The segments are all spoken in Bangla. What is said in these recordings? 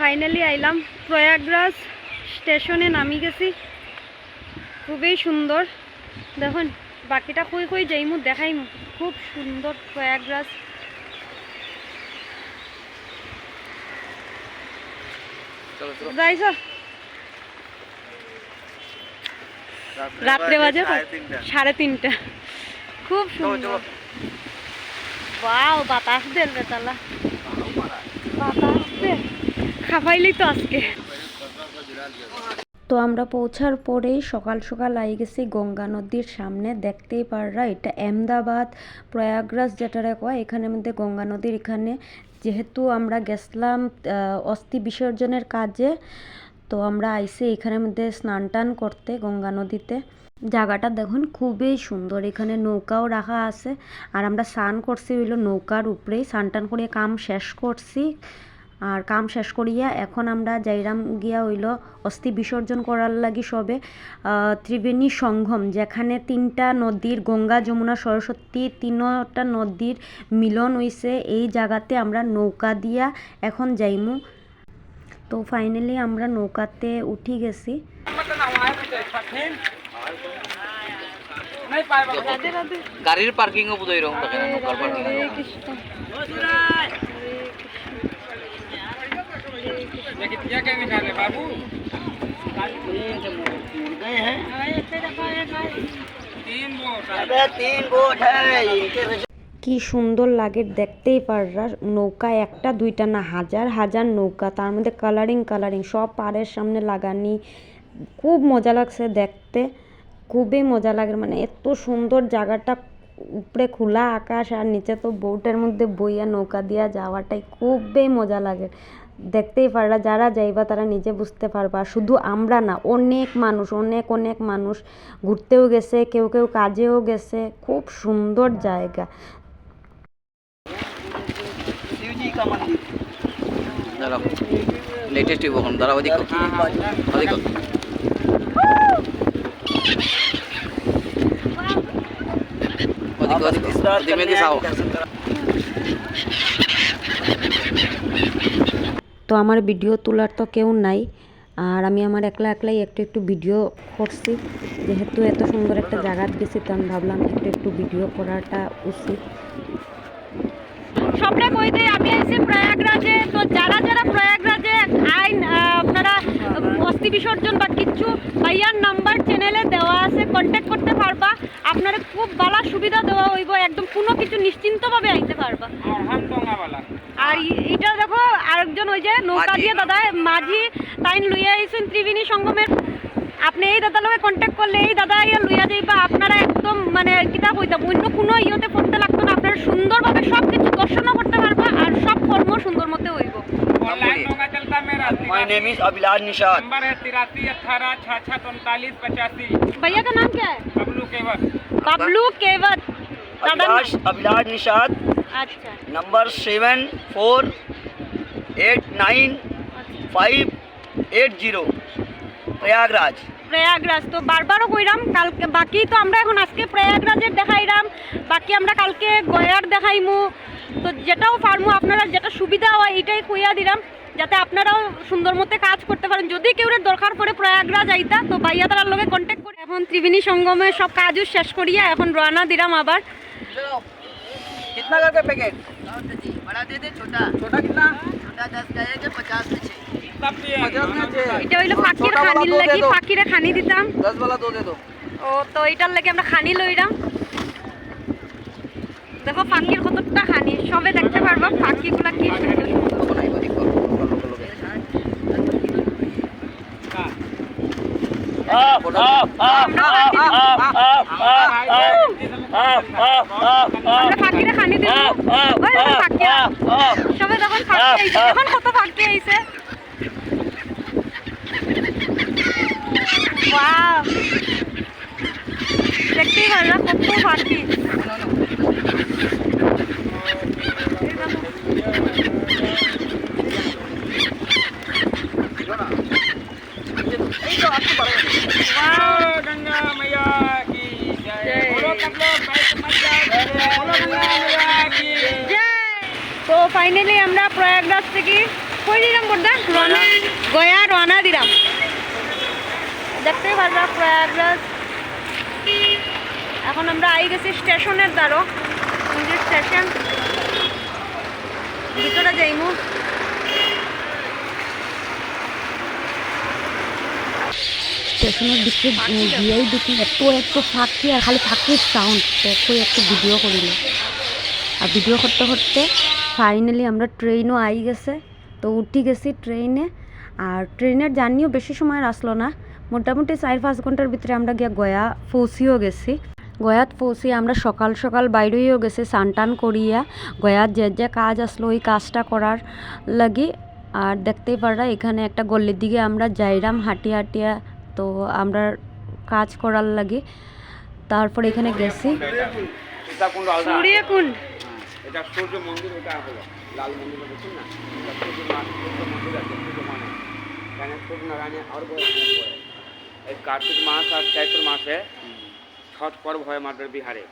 ফাইনালি আইলাম। প্রয়াগরাজ স্টেশনে নামি গেছি। খুবই সুন্দর। দেখুন বাকিটা কই কই যাইমু দেখাইমু। খুব সুন্দর প্রয়াগরাজ। যাইছ? রাত্রে বাজে সাড়ে তিনটা। খুব সুন্দর। বাতাস দেন রে তালা। বাতাস দে খাবাইলি তো আজকে। তো আমরা পৌঁছার পরেই সকাল সকাল আই গেছি গঙ্গা নদীর সামনে। দেখতেই পাররা এটা আহমেদাবাদ, প্রয়াগরাজ যেটারে কয় এখানে মধ্যে গঙ্গা নদীর এখানে। যেহেতু আমরা গেছিলাম অস্থি বিসর্জনের কাজে, তো আমরা আইসি এখানের মধ্যে স্নান টান করতে গঙ্গা নদীতে। জায়গাটা দেখুন খুবই সুন্দর, এখানে নৌকাও রাখা আছে। আর আমরা স্নান করছি হইল নৌকার উপরেই। স্নান টান করে কাম শেষ করছি। আর কাম শেষ করিয়া এখন আমরা যাইরাম গিয়া হইল অস্থি বিসর্জন করার লাগি সবে ত্রিবেণী সঙ্গম যেখানে তিনটা নদীর গঙ্গা যমুনা সরস্বতী তিনটা নদীর মিলন হইছে। এই জায়গাতে আমরা নৌকা দিয়া এখন যাইমু। তো ফাইনালি আমরা নৌকাতে উঠি গেছি। গাড়ির পার্কিং ও বোধহয় এরকম থাকে না নৌকার পার্কিং কি সুন্দর লাগে দেখতেই পাররা নৌকা একটা, দুইটা না, হাজার হাজার নৌকা, তার মধ্যে কালারিং কালারিং সব পাড়ের সামনে লাগানি, খুব মজা লাগছে দেখতে, খুবই মজা লাগে মানে এত সুন্দর জায়গাটা, উপরে খোলা আকাশ আর নিচে তো বোটের মধ্যে বইয়া নৌকা দিয়া যাওয়াটাই খুবই মজা লাগে। দেখতেই পাররা যারা যাইবা তারা নিজে বুঝতে পারবা। শুধু আমরা না, অনেক মানুষ, অনেক অনেক মানুষ ঘুরতেও গেছে, কেউ কেউ কাজেও গেছে। খুব সুন্দর জায়গা। দাঁড়াও চাও তো আমার ভিডিও তোলার তো কেউ নাই। আর আমি আমার একলা একলাই একটু একটু ভিডিও করছি। যেহেতু এত সুন্দর একটা জায়গাত গেছি তো আমি ভাবলাম একটু একটু ভিডিও করাটা উচিত। সবটা আমি প্রয়াগরাজে। তো যারা যারা প্রয়াগরাজে আইন আপনারা অস্থি বিসর্জন বা কিচ্ছু ভাইয়ার নাম্বার চ্যানেলে দেওয়া আছে কন্ট্যাক্ট করতে পারবা। আপনারা খুব ভালো সুবিধা দেওয়া হইব একদম কোনো কিছু নিশ্চিন্তভাবে আইতে পারবা। আর এটা আরেকজন ওই যে নৌকা মাঝি। দিয়ে দাদা মাঝি তাইন লইয়া আইছেন ত্রিবেণী সঙ্গমের আপনি এই দাদার লগে কন্ট্যাক্ট করলে এই দাদা ইয়া লইয়া যাইবা আপনারা একদম মানে কিতা কইতাম অন্য কোনো ইয়েতে পড়তে লাগতো না আপনারা সুন্দরভাবে সব কিছু দর্শনও করতে পারবা আর সব কর্ম সুন্দর মতে হইব ऑनलाइन होगा चलता मेरा My name is Abhilash Nishad. Number है तिरासी अठारह छाछठ उनतालीस पचासी भैया का नाम क्या है बबलू केवल बबलू केवत दादा Abhilash Abhilash Nishad. अच्छा Number seven four eight nine five eight zero. Prayagraj Prayagraj তো বারবারও কইরাম কালকে বাকি তো আমরা এখন আজকে প্রয়াগরাজের দেখাইরাম বাকি আমরা কালকে গয়ার দেখাইমু তো যেটাও পারমু আপনারা যেটা সুবিধা হয় এটাই কইয়া দিলাম যাতে আপনারাও সুন্দর মতে কাজ করতে পারেন যদি কেউ দরকার পড়ে প্রয়াগরাজ আইতা তো ভাইয়া তার লগে কন্ট্যাক্ট করে এখন ত্রিবেণী সঙ্গমে সব কাজও শেষ করিয়া এখন রওনা দিলাম আবার कितना करके पैकेट बड़ा दे दे छोटा छोटा कितना এটা হইল ফাঁকির খানির লাগি ফাঁকিরে খানি দিতাম। ও তো এটার লাগি আমরা খানি লইলাম দেখো ফাঁকির কতটা খানি সবে দেখতে পারব ফাঁকিগুলা কি সুন্দর। আমরা ফাঁকিরে খানি দিলাম। সবে দেখো এখন কত ভাগতে আইছে? ওয়াও দেখতেই ভালো কত ভাগতে ফাইনালি আমরা প্রয়াগরাজ থেকে কই দিলাম বড়দা রওনা গয়া রওনা দিলাম। দেখতেই পারবা প্রয়াগরাজ। এখন আমরা আই গেছি স্টেশনের দ্বারো যে স্টেশন। ভিতরে যাইমু। স্টেশনের দিকে গিয়েই দেখি এত এত ফাঁকি আর খালি ফাঁকির সাউন্ড তো একটু ভিডিও করিল। আর ভিডিও করতে করতে ফাইনালি আমরা ট্রেনও আই গেছে। তো উঠি গেছি ট্রেনে আর ট্রেনের জার্নিও বেশি সময় আসলো না। মোটামুটি চার পাঁচ ঘণ্টার ভিতরে আমরা গিয়া গয়া পৌঁছিও গেছি। গয়াত পৌঁছি আমরা সকাল সকাল বাইরেও গেছি স্নান টান করিয়া। গয়াত যে যে কাজ আসলো, ওই কাজটা করার লাগি। আর দেখতেই পারা এখানে একটা গল্লির দিকে আমরা যাইরাম হাঁটিয়া হাঁটিয়া। তো আমরা কাজ করার লাগে। তারপর এখানে গেছি। এটা সূর্য মন্দির ওটা হলো লাল মন্দির দেখুন না? এটা সূর্য সূর্য মন্দির আছে সূর্য মানে। এখানে সূর্যনারায়ণের আর বড় এই কার্তিক মাস আর চৈত্র মাসে ছট পর্ব হয় আমাদের বিহারে।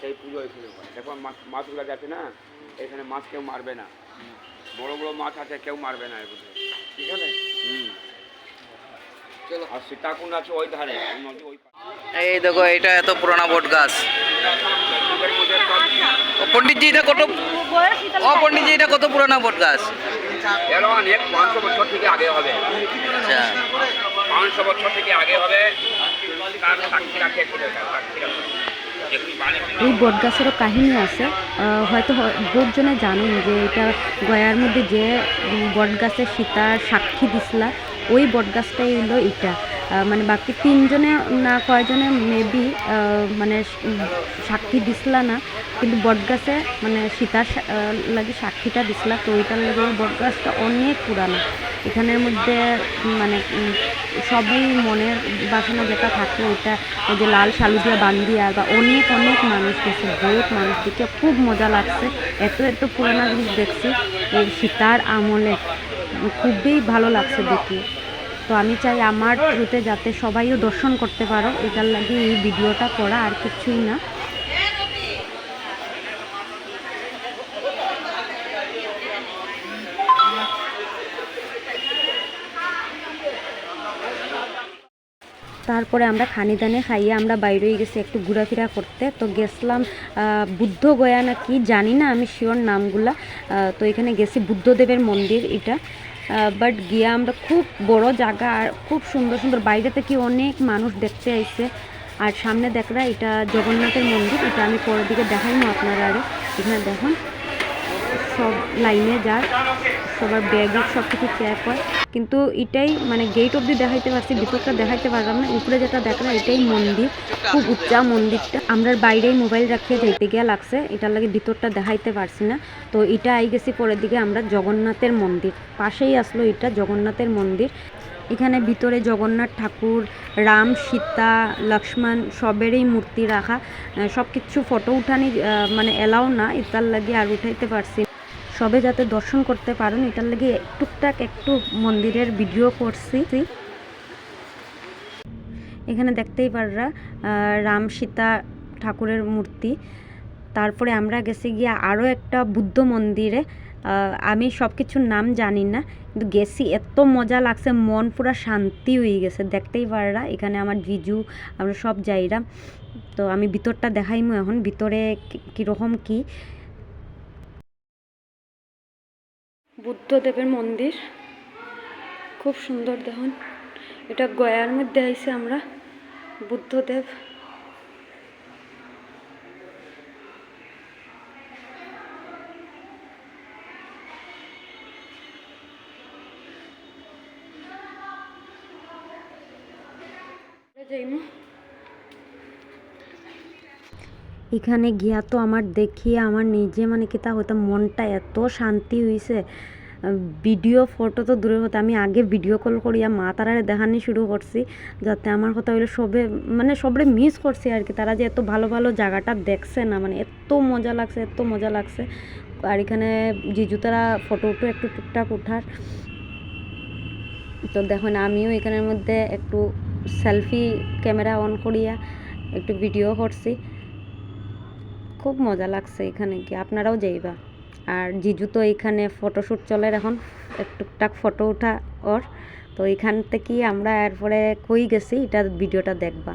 সেই পুজো এখানে হয়। দেখো মাছ মাছগুলো যাচ্ছে না? এখানে মাছ কেউ মারবে না। বড় বড় মাছ আছে কেউ মারবে না এগুলো ঠিক আছে হুম। আর সীতাকুণ্ড আছে ওই ধারে নদী ওই এই দেখো এটা এত পুরোনো বট গাছ। ও পণ্ডিতজি এটা কত ও পণ্ডিতজি এটা কত পুরোনো বট গাছ? এর অনেক পাঁচশো বছর থেকে আগে হবে। আচ্ছা। পাঁচশো বছর থেকে আগে হবে। তার সাক্ষী রাখে সাক্ষী রাখে। এই বটগাছেরও কাহিনী আছে। আহ, হয়তো বহুজনে জানেন যে এটা গয়ার মধ্যে যে বটগাছের সীতার সাক্ষী দিছিলা ওই বটগাছটাই হলো এটা। মানে বাকি তিনজনে না কয়জনে মেবি মানে সাক্ষী দিছিলা না কিন্তু বটগাছে মানে সীতার আহ, সাক্ষীটা দিছিলা তো ওইটার লাগে বটগাছটা অনেক পুরানো। এখানের মধ্যে মানে সবই মনের বাসনা যেটা থাকে ওইটা ওই যে লাল শালু দিয়া বান্দিয়া বা অনেক অনেক মানুষ গেছে বহুত মানুষ দেখে খুব মজা লাগছে। এত এত পুরানো জিনিস দেখছি সীতার আমলে। খুবই ভালো লাগছে দেখি। তো আমি চাই আমার থ্রুতে যাতে সবাইও দর্শন করতে পারো, এটার লাগে এই ভিডিওটা করা আর কিছুই না। তারপরে আমরা খানিদানে খাইয়ে আমরা বাইরে গেছি একটু ঘোরাফেরা করতে। তো গেছিলাম বুদ্ধ গয়া না কি জানি না, আমি শিওর নামগুলা। তো এখানে গেছি বুদ্ধদেবের মন্দির, এটা। বাট গিয়া আমরা খুব বড় জায়গা আর খুব সুন্দর সুন্দর বাইরে থেকে অনেক মানুষ দেখতে আইছে। আর সামনে দেখরা এটা জগন্নাথের মন্দির, এটা আমি পরের দিকে দেখাই না আপনারা আরে। এখানে দেখুন। সব লাইনে যার, সবার ব্যাগে সব কিছু চেক হয়। কিন্তু এটাই মানে গেট অবধি দেখাইতে পারছি, ভিতরটা দেখাইতে পারলাম না, উপরে যেটা দেখলাম এটাই মন্দির, খুব উচ্চা মন্দিরটা। আমরা বাইরেই মোবাইল রাখিয়ে যাইতে গিয়া লাগছে, এটার লাগে ভিতরটা দেখাইতে পারছি না। তো এটা আই গেছি পরের দিকে আমরা জগন্নাথের মন্দির, পাশেই আসলো এটা জগন্নাথের মন্দির। এখানে ভিতরে জগন্নাথ ঠাকুর, রাম, সীতা, লক্ষ্মণ, সবেরই মূর্তি রাখা সব কিছু ফটো উঠানি মানে এলাও না, এটার লাগে আর উঠাইতে পারছি। সবে যাতে দর্শন করতে পারেন, এটার লাগে টুকটাক একটু মন্দিরের ভিডিও করছি। এখানে দেখতেই পাররা রাম সীতা ঠাকুরের মূর্তি। তারপরে আমরা গেছি গিয়ে আরও একটা বুদ্ধ মন্দিরে। আমি সব কিছুর নাম জানি না, কিন্তু গেছি, এত মজা লাগছে, মন পুরো শান্তি হয়ে গেছে। দেখতেই পাররা, এখানে আমার জিজু, আমরা সব যাইরা। তো আমি ভিতরটা দেখাইমু এখন, ভিতরে কীরকম কি। বুদ্ধদেবের মন্দির। খুব সুন্দর দেখুন। এটা গয়ার মধ্যে আইছে আমরা, বুদ্ধদেব। এখানে গিয়া তো আমার দেখিয়ে আমার নিজে মানে কি তা হইতাম মনটা এত শান্তি হইছে। ভিডিও ফটো তো দূরের হতে আমি আগে ভিডিও কল করিয়া মা তারারে দেখানি শুরু করছি, যাতে আমার কথা হইল সবে মানে সবরে মিস করছি আর কি। তারা যে এত ভালো ভালো জায়গাটা দেখছে না মানে এত মজা লাগছে, এত মজা লাগছে। আর এখানে জিজু তারা ফটো উঠো একটু টুকটাক উঠার। তো দেখুন আমিও এখানের মধ্যে একটু সেলফি ক্যামেরা অন করিয়া একটু ভিডিও করছি। খুব মজা লাগছে এখানে কি, আপনারাও যাইবা। আর জিজু তো এখানে ফটোশ্যুট চলে এখন। টুকটাক ফটো ওঠা ওর। তো এখান থেকে আমরা এরপরে কই গেছি, এটা ভিডিওটা দেখবা।